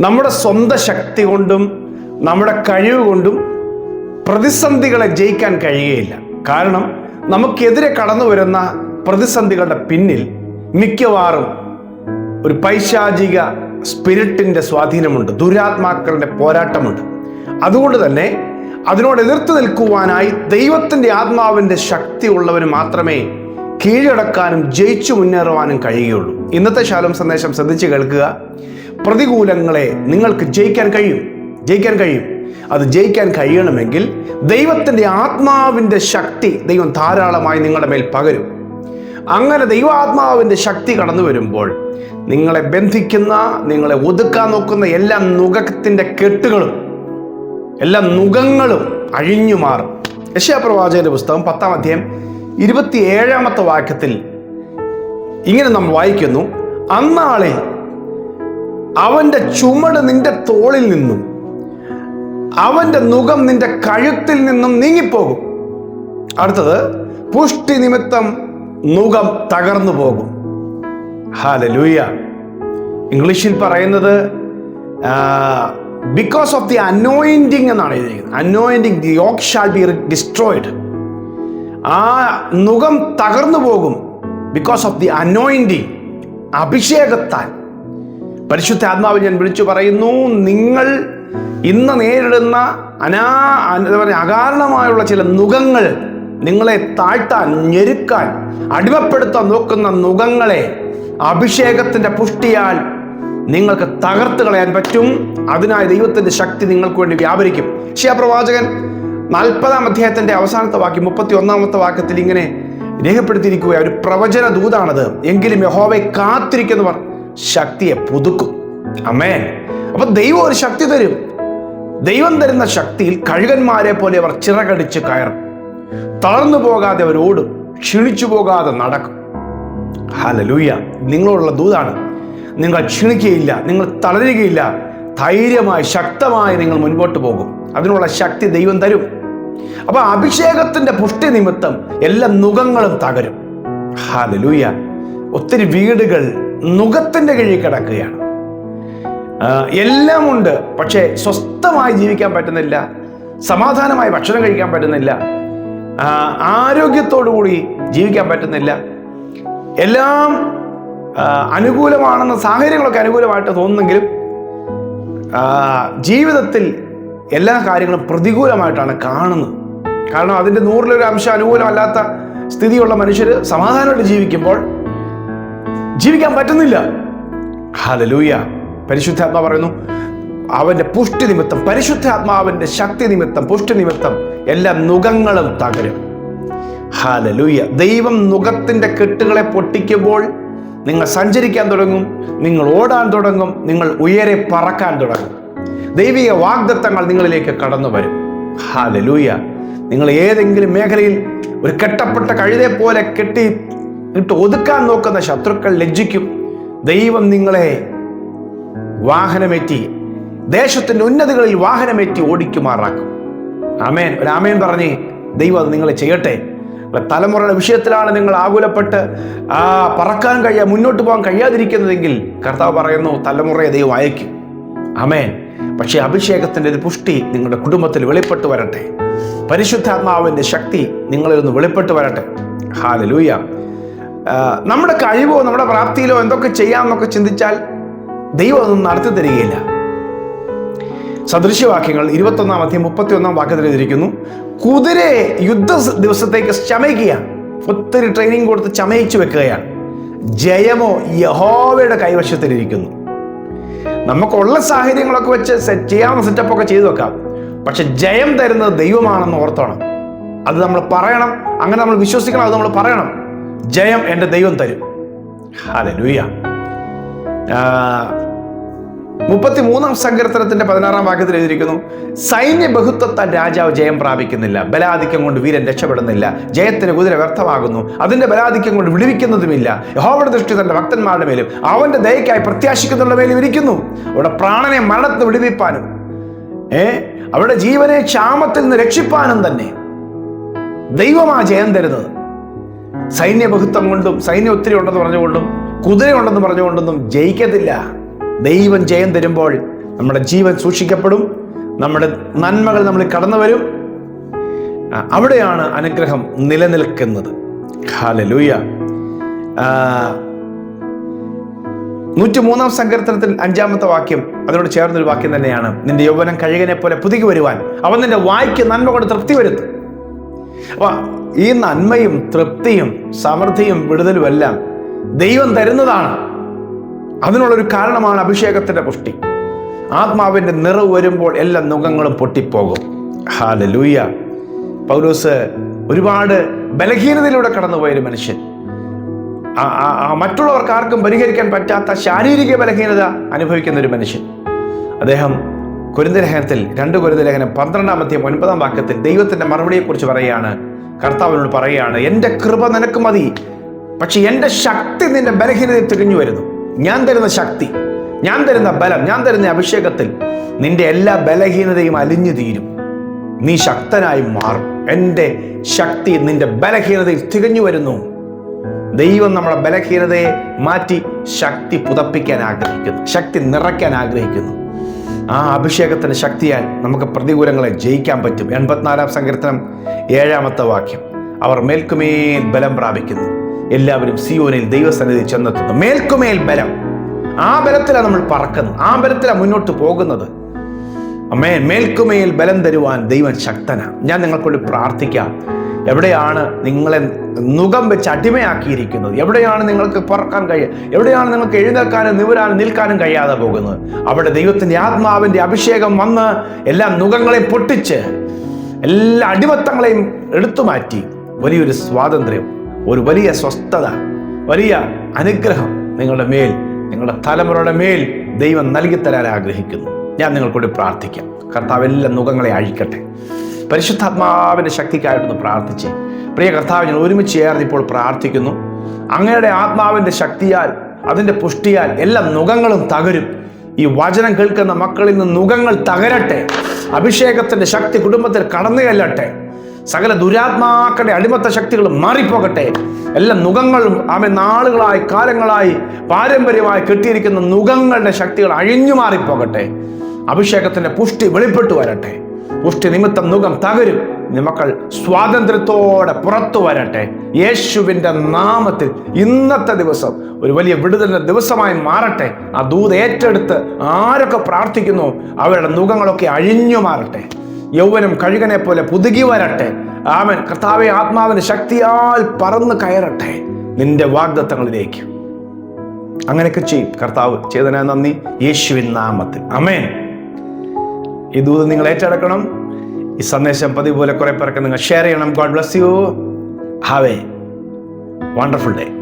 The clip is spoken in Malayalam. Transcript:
നമ്മുടെ സ്വന്തം ശക്തി കൊണ്ടും നമ്മുടെ കഴിവ് കൊണ്ടും പ്രതിസന്ധികളെ ജയിക്കാൻ കഴിയുകയില്ല. കാരണം നമുക്കെതിരെ കടന്നു വരുന്ന പ്രതിസന്ധികളുടെ പിന്നിൽ മിക്കവാറും ഒരു പൈശാചിക സ്പിരിറ്റിന്റെ സ്വാധീനമുണ്ട് ദുരാത്മാക്കളുടെ പോരാട്ടമുണ്ട്. അതുകൊണ്ട് തന്നെ അതിനോട് എതിർത്ത് നിൽക്കുവാനായി ദൈവത്തിന്റെ ആത്മാവിന്റെ ശക്തി മാത്രമേ കീഴടക്കാനും ജയിച്ചു മുന്നേറുവാനും കഴിയുകയുള്ളൂ. ഇന്നത്തെ ശാലം സന്ദേശം ശ്രദ്ധിച്ച് കേൾക്കുക. പ്രതികൂലങ്ങളെ നിങ്ങൾക്ക് ജയിക്കാൻ കഴിയും. ജയിക്കാൻ കഴിയും. അത് ജയിക്കാൻ കഴിയണമെങ്കിൽ ദൈവത്തിന്റെ ആത്മാവിന്റെ ശക്തി ദൈവം ധാരാളമായി നിങ്ങളുടെ മേൽ പകരും. അങ്ങനെ ദൈവാത്മാവിന്റെ ശക്തി കടന്നു വരുമ്പോൾ നിങ്ങളെ ബന്ധിക്കുന്ന നിങ്ങളെ ഒതുക്കാൻ നോക്കുന്ന എല്ലാ നുഖത്തിന്റെ കെട്ടുകളും എല്ലാ നുഖങ്ങളും അഴിഞ്ഞു മാറും. യശയാപ്രവാചകന്റെ പുസ്തകം പത്താം അധ്യായം ഇരുപത്തിയേഴാമത്തെ വാക്യത്തിൽ ഇങ്ങനെ നമ്മൾ വായിക്കുന്നു അന്നാളിൽ അവന്റെ ചുമട് നിന്റെ തോളിൽ നിന്നും അവന്റെ മുഖം നിന്റെ കഴുത്തിൽ നിന്നും നീങ്ങിപ്പോകും. അടുത്തത് പുഷ്ടി നിമിത്തം മുഖം തകർന്നു പോകും. ഹാല ലൂയ ഇംഗ്ലീഷിൽ പറയുന്നത് ബിക്കോസ് ഓഫ് ദി അനോയിന്റിങ് എന്നാണ് എഴുതിയിരിക്കുന്നത്. Anointing the yoke shall be destroyed ആ മുഖം തകർന്നു പോകും ബിക്കോസ് ഓഫ് ദി അനോയിന്റിങ് അഭിഷേകത്താൽ. പരിശുദ്ധ ആത്മാവ് ഞാൻ വിളിച്ചു പറയുന്നു നിങ്ങൾ ഇന്ന് നേരിടുന്ന അനാ എന്താ പറയുക അകാരണമായുള്ള ചില നുഖങ്ങൾ നിങ്ങളെ താഴ്ത്താൻ ഞെരുക്കാൻ അടിമപ്പെടുത്താൻ നോക്കുന്ന നുഖങ്ങളെ അഭിഷേകത്തിന്റെ പുഷ്ടിയാൽ നിങ്ങൾക്ക് തകർത്ത് കളയാൻ പറ്റും. അതിനായി ദൈവത്തിന്റെ ശക്തി നിങ്ങൾക്ക് വേണ്ടി വ്യാപരിക്കും. പ്രവാചകൻ നാൽപ്പതാം അധ്യായത്തിന്റെ അവസാനത്തെ വാക്യം മുപ്പത്തി ഒന്നാമത്തെ വാക്യത്തിൽ ഇങ്ങനെ രേഖപ്പെടുത്തിയിരിക്കുക ഒരു പ്രവചന ദൂതാണത് എങ്കിലും യഹോവയെ കാത്തിരിക്കുന്നവർ ശക്തിയെ പുതുക്കും. അമേൻ അപ്പൊ ദൈവം ഒരു ശക്തി തരും. ദൈവം തരുന്ന ശക്തിയിൽ കഴുകന്മാരെ പോലെ അവർ ചിറകടിച്ച് കയറും. തളർന്നു പോകാതെ അവർ ഓടും. ക്ഷീണിച്ചു പോകാതെ നടക്കും. ഹലലൂയ നിങ്ങളുള്ള ദൂതാണ്. നിങ്ങൾ ക്ഷീണിക്കുകയില്ല നിങ്ങൾ തളരുകയില്ല. ധൈര്യമായി ശക്തമായി നിങ്ങൾ മുൻപോട്ട് പോകും. അതിനുള്ള ശക്തി ദൈവം തരും. അപ്പൊ അഭിഷേകത്തിന്റെ പുഷ്ടി നിമിത്തം എല്ലാ നുഖങ്ങളും തകരും. ഹാലലൂയ ഒത്തിരി വീടുകൾ നുഖത്തിന്റെ കീഴിൽ കിടക്കുകയാണ്. എല്ലാം ഉണ്ട്. പക്ഷേ സ്വസ്ഥമായി ജീവിക്കാൻ പറ്റുന്നില്ല. സമാധാനമായി ഭക്ഷണം കഴിക്കാൻ പറ്റുന്നില്ല. ആരോഗ്യത്തോടു കൂടി ജീവിക്കാൻ പറ്റുന്നില്ല. എല്ലാം അനുകൂലമാണെന്ന സാഹചര്യങ്ങളൊക്കെ അനുകൂലമായിട്ട് തോന്നുന്നെങ്കിലും ജീവിതത്തിൽ എല്ലാ കാര്യങ്ങളും പ്രതികൂലമായിട്ടാണ് കാണുന്നത്. കാരണം അതിന്റെ നൂറിലൊരു അംശം അനുകൂലമല്ലാത്ത സ്ഥിതിയുള്ള മനുഷ്യർ സമാധാനമായിട്ട് ജീവിക്കുമ്പോൾ ജീവിക്കാൻ പറ്റുന്നില്ല. ഹലലൂയ പരിശുദ്ധാത്മാ പറയുന്നു അവന്റെ പുഷ്ടി നിമിത്തം പരിശുദ്ധാത്മാവിന്റെ ശക്തി നിമിത്തം പുഷ്ടി നിമിത്തം എല്ലാ നുഖങ്ങളും തകരും. ഹാലലൂയ ദൈവം നുഖത്തിന്റെ കെട്ടുകളെ പൊട്ടിക്കുമ്പോൾ നിങ്ങൾ സഞ്ചരിക്കാൻ തുടങ്ങും നിങ്ങൾ ഓടാൻ തുടങ്ങും നിങ്ങൾ ഉയരെ പറക്കാൻ തുടങ്ങും. ദൈവിക വാഗ്ദത്തങ്ങൾ നിങ്ങളിലേക്ക് കടന്നു വരും. ഹാലലൂയ നിങ്ങൾ ഏതെങ്കിലും മേഖലയിൽ ഒരു കെട്ടപ്പെട്ട കഴുതെ പോലെ കെട്ടി ഇട്ട് ഒതുക്കാൻ നോക്കുന്ന ശത്രുക്കൾ ലജ്ജിക്കും. ദൈവം നിങ്ങളെ വാഹനമേറ്റി ദേശത്തിന്റെ ഉന്നതികളിൽ വാഹനമേറ്റി ഓടിക്കുമാറാക്കും. ആമേൻ. ഒരു ആമേൻ പറഞ്ഞ് ദൈവം അത് നിങ്ങളെ ചെയ്യട്ടെ. തലമുറയുടെ വിഷയത്തിലാണ് നിങ്ങൾ ആകുലപ്പെട്ട് ആ പറക്കാൻ കഴിയാ മുന്നോട്ട് പോകാൻ കഴിയാതിരിക്കുന്നതെങ്കിൽ കർത്താവ് പറയുന്നു തലമുറയെ ദൈവം അയക്കും ആമേൻ. പക്ഷേ അഭിഷേകത്തിന്റെ ഒരു പുഷ്ടി നിങ്ങളുടെ കുടുംബത്തിൽ വെളിപ്പെട്ട് വരട്ടെ. പരിശുദ്ധാത്മാവിന്റെ ശക്തി നിങ്ങളിൽ നിന്ന് വെളിപ്പെട്ട് വരട്ടെ. ഹാലലൂയ. നമ്മുടെ കഴിവോ നമ്മുടെ പ്രാപ്തിയിലോ എന്തൊക്കെ ചെയ്യാമെന്നൊക്കെ ചിന്തിച്ചാൽ ദൈവം അതൊന്നും നടത്തി തരികയില്ല. സദൃശ്യവാക്യങ്ങൾ ഇരുപത്തൊന്നാം മുപ്പത്തി ഒന്നാം വാക്യത്തിൽ എഴുതിയിരിക്കുന്നു. കുതിരയെ യുദ്ധ ദിവസത്തേക്ക് ശമയിക്കുക ഒത്തിരി ട്രെയിനിങ് കൊടുത്ത് ചമയിച്ചു വെക്കുകയാണ്. ജയമോ യഹോവയുടെ കൈവശത്തിലിരിക്കുന്നു നമുക്കുള്ള സാഹചര്യങ്ങളൊക്കെ വെച്ച് സെറ്റ് ചെയ്യാവുന്ന സെറ്റപ്പ് ഒക്കെ ചെയ്തു വെക്കാം. പക്ഷെ ജയം തരുന്നത് ദൈവമാണെന്ന് ഓർത്തോണം. അത് നമ്മൾ പറയണം. അങ്ങനെ നമ്മൾ വിശ്വസിക്കണം അത് നമ്മൾ പറയണം. ജയം എന്റെ ദൈവം തരും. അതെ ലൂയ മുപ്പത്തി മൂന്നാം സങ്കീർത്തനത്തിന്റെ പതിനാറാം വാക്യത്തിൽ എഴുതിയിരിക്കുന്നു സൈന്യ ബഹുത്വത്താൽ രാജാവ് ജയം പ്രാപിക്കുന്നില്ല. ബലാധിക്യം കൊണ്ട് വീരൻ രക്ഷപ്പെടുന്നില്ല. ജയത്തിന് കുതിര വ്യർത്ഥമാകുന്നു. അതിന്റെ ബലാധിക്യം കൊണ്ട് വിടുവിക്കുന്നതുമില്ല. യഹോവയുടെ ദൃഷ്ടി തന്റെ ഭക്തന്മാരുടെ മേലും അവന്റെ ദയക്കായി പ്രത്യാശിക്കുന്നവരുടെ മേലും ഇരിക്കുന്നു. അവിടെ പ്രാണനെ മരണത്തിന് വിടുവിപ്പാനും ഏ അവരുടെ ജീവനെ ക്ഷാമത്തിൽ നിന്ന് രക്ഷിപ്പാനും തന്നെ ദൈവമാ ജയം തരുന്നത്. സൈന്യ ബഹുത്വം കൊണ്ടും സൈന്യം ഒത്തിരി ഉണ്ടെന്ന് പറഞ്ഞുകൊണ്ടും കുതിരയുണ്ടെന്ന് പറഞ്ഞുകൊണ്ടൊന്നും ജയിക്കത്തില്ല. ദൈവം ജയം തരുമ്പോൾ നമ്മുടെ ജീവൻ സൂക്ഷിക്കപ്പെടും. നമ്മുടെ നന്മകൾ നമ്മൾ കടന്നു വരും. അവിടെയാണ് അനുഗ്രഹം നിലനിൽക്കുന്നത്. ഹാലലൂയ നൂറ്റി മൂന്നാം സങ്കീർത്തനത്തിൽ അഞ്ചാമത്തെ വാക്യം അതിനോട് ചേർന്നൊരു വാക്യം തന്നെയാണ്. നിന്റെ യൗവനം കഴുകനെ പോലെ പുതുക്കി വരുവാൻ അവൻ നിന്റെ വായ്ക്ക് നന്മ കൊണ്ട് തൃപ്തി വരുത്തും. അപ്പൊ ഈ നന്മയും തൃപ്തിയും സമൃദ്ധിയും വിടുതലും എല്ലാം ദൈവം തരുന്നതാണ്. അതിനുള്ളൊരു കാരണമാണ് അഭിഷേകത്തിന്റെ പുഷ്ടി. ആത്മാവിന്റെ നിറവ് വരുമ്പോൾ എല്ലാ നുഖങ്ങളും പൊട്ടിപ്പോകും. ഹാല ലൂയ്യ പൗലൂസ് ഒരുപാട് ബലഹീനതയിലൂടെ കടന്നുപോയൊരു മനുഷ്യൻ. മറ്റുള്ളവർക്ക് ആർക്കും പരിഹരിക്കാൻ പറ്റാത്ത ശാരീരിക ബലഹീനത അനുഭവിക്കുന്ന ഒരു മനുഷ്യൻ. അദ്ദേഹം കുരുന്തലേഖനത്തിൽ രണ്ട് കുരുന്തലേഖനം പന്ത്രണ്ടാമത്തെ ഒൻപതാം വാക്യത്തിൽ ദൈവത്തിന്റെ മറുപടിയെക്കുറിച്ച് പറയുകയാണ്. കർത്താവിനോട് പറയുകയാണ് എന്റെ കൃപ നിനക്ക് മതി. പക്ഷെ എന്റെ ശക്തി നിന്റെ ബലഹീനതയിൽ തികഞ്ഞു വരുന്നു. ഞാൻ തരുന്ന ശക്തി ഞാൻ തരുന്ന ബലം ഞാൻ തരുന്ന അഭിഷേകത്തിൽ നിന്റെ എല്ലാ ബലഹീനതയും അലിഞ്ഞു തീരും. നീ ശക്തനായി മാറും. എന്റെ ശക്തി നിന്റെ ബലഹീനതയിൽ തികഞ്ഞു വരുന്നു. ദൈവം നമ്മളെ ബലഹീനതയെ മാറ്റി ശക്തി പുതപ്പിക്കാൻ ആഗ്രഹിക്കുന്നു ശക്തി നിറയ്ക്കാൻ ആഗ്രഹിക്കുന്നു. ആ അഭിഷേകത്തിന് ശക്തിയാൽ നമുക്ക് പ്രതികൂലങ്ങളെ ജയിക്കാൻ പറ്റും. എൺപത്തിനാലാം സങ്കീർത്തനം ഏഴാമത്തെ വാക്യം. അവർ മേൽക്കുമേൽ ബലം പ്രാപിക്കുന്നു. എല്ലാവരും സിയോനിൽ ദൈവസന്നിധി ചെന്നെത്തുന്നു. മേൽക്കുമേൽ ബലം. ആ ബലത്തിലാണ് നമ്മൾ പറക്കുന്നത്. ആ ബലത്തിലാണ് മുന്നോട്ട് പോകുന്നത്. മേൽക്കുമേൽ ബലം തരുവാൻ ദൈവം ശക്തനാണ്. ഞാൻ നിങ്ങൾക്കൊണ്ട് പ്രാർത്ഥിക്കാം. എവിടെയാണ് നിങ്ങളെ നുകം വെച്ച് അടിമയാക്കിയിരിക്കുന്നത്? എവിടെയാണ് നിങ്ങൾക്ക് പറക്കാൻ കഴിയുക എവിടെയാണ് നിങ്ങൾക്ക് എഴുന്നേൽക്കാനും നിവരാനും നിൽക്കാനും കഴിയാതെ പോകുന്നത്? അവിടെ ദൈവത്തിന്റെ ആത്മാവിന്റെ അഭിഷേകം വന്ന് എല്ലാ നുഖങ്ങളെയും പൊട്ടിച്ച് എല്ലാ അടിമത്തങ്ങളെയും എടുത്തു മാറ്റി. വലിയൊരു സ്വാതന്ത്ര്യം ഒരു വലിയ സ്വസ്ഥത വലിയ അനുഗ്രഹം നിങ്ങളുടെ മേൽ നിങ്ങളുടെ തലമുറയുടെ മേൽ ദൈവം നൽകിത്തരാൻ തരാൻ ആഗ്രഹിക്കുന്നു. ഞാൻ നിങ്ങൾക്കൂടി പ്രാർത്ഥിക്കാം. കർത്താവ് എല്ലാ മുഖങ്ങളെ അഴിക്കട്ടെ. പരിശുദ്ധാത്മാവിന്റെ ശക്തിക്കായിട്ടൊന്ന് പ്രാർത്ഥിച്ച്. പ്രിയ കർത്താവ് ഞങ്ങൾ ഒരുമിച്ച് ചേർന്ന് ഇപ്പോൾ പ്രാർത്ഥിക്കുന്നു. അങ്ങയുടെ ആത്മാവിന്റെ ശക്തിയാൽ അതിന്റെ പുഷ്ടിയാൽ എല്ലാ മുഖങ്ങളും തകരും. ഈ വചനം കേൾക്കുന്ന മക്കളിൽ നിന്ന് മുഖങ്ങൾ തകരട്ടെ. അഭിഷേകത്തിന്റെ ശക്തി കുടുംബത്തിൽ കടന്നു ചെല്ലട്ടെ സകല ദുരാത്മാക്കളുടെ അടിമത്ത ശക്തികൾ മാറിപ്പോകട്ടെ. എല്ലാ നുഖങ്ങളും ആമെ നാളുകളായി കാലങ്ങളായി പാരമ്പര്യമായി കെട്ടിയിരിക്കുന്ന നുഖങ്ങളുടെ ശക്തികൾ അഴിഞ്ഞു മാറിപ്പോകട്ടെ. അഭിഷേകത്തിന്റെ പുഷ്ടി വെളിപ്പെട്ടു വരട്ടെ. പുഷ്ടി നിമിത്തം നുഖം തകരും. നിമക്കൾ സ്വാതന്ത്ര്യത്തോടെ പുറത്തു വരട്ടെ. യേശുവിന്റെ നാമത്തിൽ ഇന്നത്തെ ദിവസം ഒരു വലിയ വിടുതലിന്റെ ദിവസമായി മാറട്ടെ. ആ ദൂത് ഏറ്റെടുത്ത് ആരൊക്കെ പ്രാർത്ഥിക്കുന്നു അവരുടെ നുഖങ്ങളൊക്കെ അഴിഞ്ഞു മാറട്ടെ. യൗവനം കഴുകനെ പോലെ പുതുകി വരട്ടെ. ആമൻ. കർത്താവെ ആത്മാവിന്റെ ശക്തിയാൽ പറന്ന് കയറട്ടെ. നിന്റെ വാഗ്ദത്തങ്ങളിലേക്ക്. അങ്ങനെയൊക്കെ ചെയ്യും കർത്താവ് ചെയ്തന നന്ദി. യേശുവിൻ നാമത്തിൽ. അമേൻ ഈ ദൂത് നിങ്ങൾ ഏറ്റെടുക്കണം. ഈ സന്ദേശം പതിവ് പോലെ കുറെ പേർക്ക് നിങ്ങൾ ഷെയർ ചെയ്യണം. God bless you have a wonderful day